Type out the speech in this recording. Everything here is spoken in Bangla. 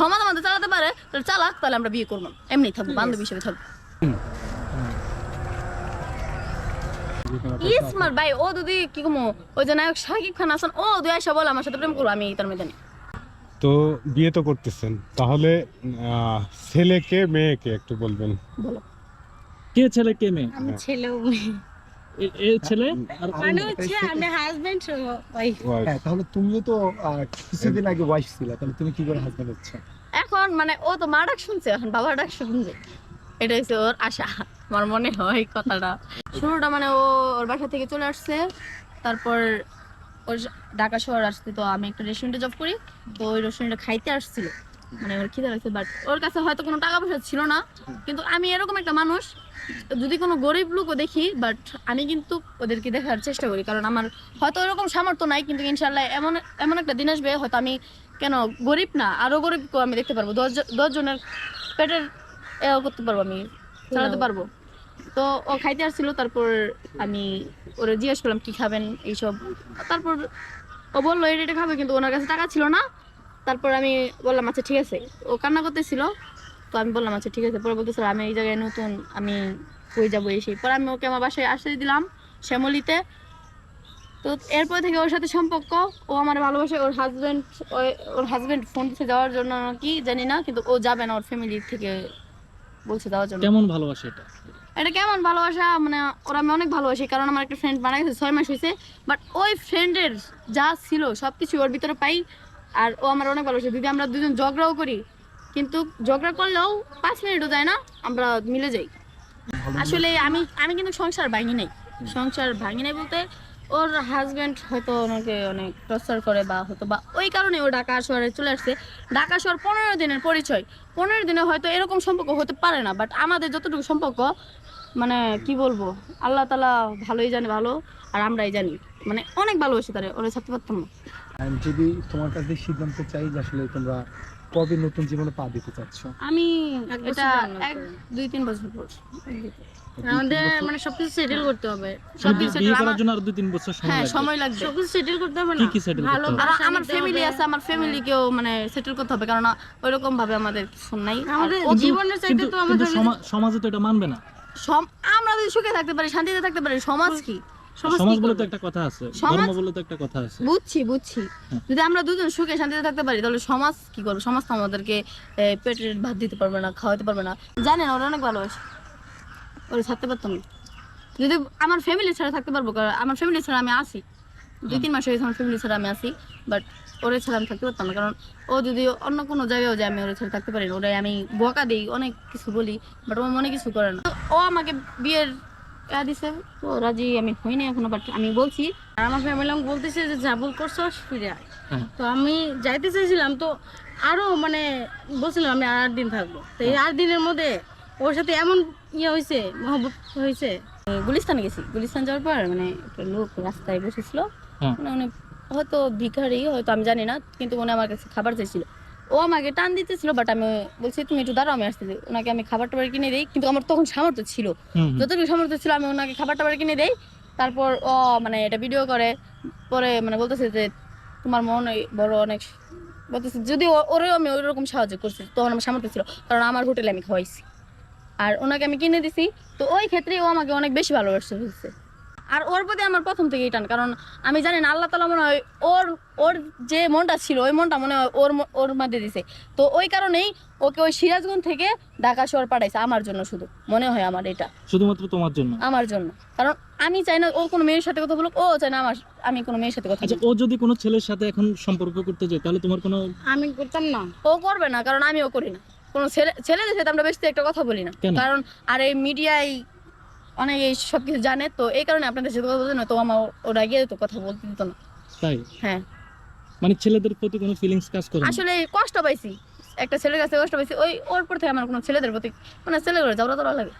সমাজ আমাদের চালাতে পারে তাহলে চালাক তাহলে আমরা বিয়ে করব। এমনি থাকব বান্ধবী হিসেবে থাকব। স্মার্ট ভাই ও যদি কি কমো ওই যে নায়ক শাকিব খান আছেন ও দুই আইসা বলে আমার সাথে প্রেম করব আমি তার নেই। তো বিয়ে তো করতেছেন। তাহলে আহ, ছেলেকে মেয়েকে একটু বলবেন? বলো। কে ছেলে কে মেয়ে? আমি ছেলেও এ- এ ছেলে মানে হচ্ছে আমি হাজবেন্ড ওয়াইফ হ্যাঁ তাহলে তুমিও তো কিছুদিন আগে ওয়াইফ ছিল তাহলে তুমি কি করে হাজবেন্ড হচ্ছে? এখন মানে ও তো মা ডাক শুনছে এখন বাবা ডাক শুনছে। এটা হচ্ছে ওর আশা আমার মনে হয় কথাটা। শুরুটা মানে ও ওর বাসা থেকে চলে আসছে তারপর ওর ঢাকা শহর আসছে তো আমি একটা রেস্টুরেন্টে জব করি তো ওই রেস্টুরেন্টে খাইতে আসছিল। মানে ওর খিদে লাগছে বাট ওর কাছে হয়তো কোনো টাকা পয়সা ছিল না। কিন্তু আমি এরকম একটা মানুষ যদি কোনো গরিব লোকও দেখি বাট আমি কিন্তু ওদেরকে দেখার চেষ্টা করি। কারণ আমার হয়তো ওরকম সামর্থ্য নাই কিন্তু ইনশাল্লাহ এমন এমন একটা দিন আসবে হয়তো আমি কেন গরিব না আরও গরিবকেও আমি দেখতে পারব। দশ দশ জনের পেটের এ করতে পারব আমি চালাতে পারব। তো ও খাইতে আসছিল তারপর আমি ওরে জিজ্ঞেস করলাম কি খাবেন? এইসব। তারপর ও বলল এটা খাবে। কিন্তু ওনার কাছে টাকা ছিল না। তারপর আমি বললাম আচ্ছা ঠিক আছে। ও কান্না করতেছিল তো আমি বললাম আচ্ছা ঠিক আছে। পরে বলতেছিল আমি এই জায়গায় নতুন আমি কই যাব এসে পরে আমি ওকে আমার বাসায় আসতে দিলাম শ্যামলিতে। তো এরপর থেকে ওর সাথে সম্পর্ক ও আমার ভালোবাসে ওর হাজবেন্ড ওর হাজবেন্ড ফোন দিতে যাওয়ার জন্য কি জানি না কিন্তু ও যাবে না ওর ফ্যামিলি থেকে বলছে যাওয়ার জন্য। কেমন ভালোবাসা এটা? এটা কেমন ভালোবাসা? মানে ওরা আমি অনেক ভালোবাসি কারণ আমার একটা ফ্রেন্ড বানাইছে ছয় মাস হয়েছে বাট ওই ফ্রেন্ডের যা ছিল সব কিছু ওর ভিতরে পাই আর ও আমার অনেক ভালোবাসে। যদি আমরা দুজন ঝগড়াও করি কিন্তু ঝগড়া করলেও পাঁচ মিনিটও যায় না আমরা মিলে যাই। আসলে আমি আমি কিন্তু সংসার ভাঙি নাই। সংসার ভাঙি নাই বলতে ওর হাজবেন্ড হয়তো ওনাকে অনেক টর্চার করে বা হয়তো বা ওই কারণে ও ঢাকা শহরে চলে আসছে। ঢাকা শহর পনেরো দিনের পরিচয়। পনেরো দিনে হয়তো এরকম সম্পর্ক হতে পারে না বাট আমাদের যতটুকু সম্পর্ক মানে কি বলব আল্লাহ তালা ভালোই জানে ভালো। আর আমরাই জানি। মানে অনেক ভালোবাসি তারে ওরা ছাড়তে পারতাম না। যদি তোমার কাছে সিদ্ধান্ত চাই যে আসলে তোমরা কবে নতুন জীবনে পা দিতে চাচ্ছ? আমি এটা এক দুই তিন বছর পর। আমাদের মানে সবকিছু সেটেল করতে হবে। সব কিছু বিয়ে আমার- করার জন্য আর দুই তিন বছর সময় হ্যাঁ সময় লাগবে। সবকিছু সেটেল করতে হবে না। কি settle ভালো করতে হবে? আমার ফ্যামিলি আছে আমার ফ্যামিলিকেও মানে সেটেল করতে হবে। কারণ ওইরকম ভাবে আমাদের কিছু নাই। আমাদের জীবনের চাইতে তো আমাদের সমা- সমাজে তো এটা মানবে না। আমরা যদি সুখে থাকতে পারি শান্তিতে থাকতে পারি সমাজ কি? সমাজ সমাজ বলে তো একটা কথা আছে ধর্ম বলে তো একটা কথা আছে। বুঝছি বুঝছি। হ্যাঁ। যদি আমরা দুজন সুখে শান্তিতে থাকতে পারি তাহলে সমাজ কি করবে? সমাজ তো আমাদেরকে পেটের ভাত দিতে পারবে না খাওয়াতে পারবে না। জানেন ওরা অনেক ভালোবাসে ওরা ছাড়তে পারতাম যদি আমার ফ্যামিলি ছাড়া থাকতে পারব কারণ আমার ফ্যামিলি ছাড়া আমি আসি দুই তিন মাস হয়েছে আমার ফ্যামিলি ছাড়া আমি আসি বাট ওরে ছাড়া আমি থাকতে পারতাম না। কারণ ও যদি অন্য কোনো জায়গায় যায় আমি ওরে ছাড়া থাকতে পারি না। ওরে আমি বকা দিই অনেক কিছু বলি বাট ও মনে কিছু করে না। ও আমাকে বিয়ের ইয়া দিছে? তো রাজি আমি এখনও বাট আমি বলছি আর আমার ফ্যামিলি আমাকে বলতেছে যে যা ভুল করছ ফিরে আয়। হ্যাঁ। তো আমি যাইতে চাইছিলাম তো আরও মানে বলছিলাম আমি আট দিন থাকব। তো এই আট দিনের মধ্যে ওর সাথে এমন ইয়ে হয়েছে মহব্বত হয়েছে গুলিস্তানে গেছি। গুলিস্তান যাওয়ার পর মানে একটা লোক রাস্তায় বসেছিল। হ্যাঁ। মানে উনি হয়তো ভিখারি হয়তো আমি জানি না কিন্তু উনি আমার কাছে খাবার চাইছিল। ও আমাকে টান দিতেছিল বাট আমি বলছি তুমি একটু দাঁড়াও আমি আসতেছি। ওনাকে আমি খাবার টাবার কিনে দিই কিন্তু আমার তখন সামর্থ্য ছিল। যতটুকু সামর্থ্য ছিল আমি ওনাকে খাবার টাবার কিনে দেই। তারপর ও মানে এটা ভিডিও করে পরে মানে বলতেছে যে তোমার মন ওই বড় অনেক বলতেছে যদি ওরেও আমি ওই রকম সাহায্য করছি তখন আমার সামর্থ্য ছিল কারণ আমার হোটেলে আমি খাওয়াইছি। আর ওনাকে আমি কিনে দিছি তো ওই ক্ষেত্রে ও আমাকে অনেক বেশি ভালোবাসতে হয়েছে আর ওর প্রতি আমার প্রথম থেকেই টান কারণ আমি জানি না আল্লাহ তালা মনে হয় ওর ওর যে মনটা ছিল ওই মনটা মনে হয় ওর ওর মধ্যে দিছে। তো ওই কারণেই ওকে ওই সিরাজগঞ্জ থেকে ঢাকা শহর পাঠাইছে আমার জন্য শুধু। মনে হয় আমার এটা। শুধুমাত্র তোমার জন্য? আমার জন্য। কারণ আমি চাই না ও কোনো মেয়ের সাথে কথা বলুক ও চাই না আমার আমি কোনো মেয়ের সাথে কথা আচ্ছা ও যদি কোনো ছেলের সাথে এখন সম্পর্ক করতে যায় তাহলে তোমার কোনো আমি করতাম না। ও করবে না কারণ আমিও করি না। কোনো ছেলে ছেলেদের সাথে আমরা বেশি একটা কথা বলি না। কারণ আর এই মিডিয়ায় অনেক এই সব কিছু জানে তো এই কারণে আপনাদের সাথে কথা বলতে না তো আমার ওরা গিয়ে তো কথা বলতে দিত না। তাই? হ্যাঁ। মানে ছেলেদের প্রতি কোনো ফিলিংস কাজ করে আসলে কষ্ট পাইছি। একটা ছেলের কাছে কষ্ট পাইছি ওই ওর পর থেকে আমার কোনো ছেলেদের প্রতি মানে ছেলেগুলো যাওয়া তোরা লাগে।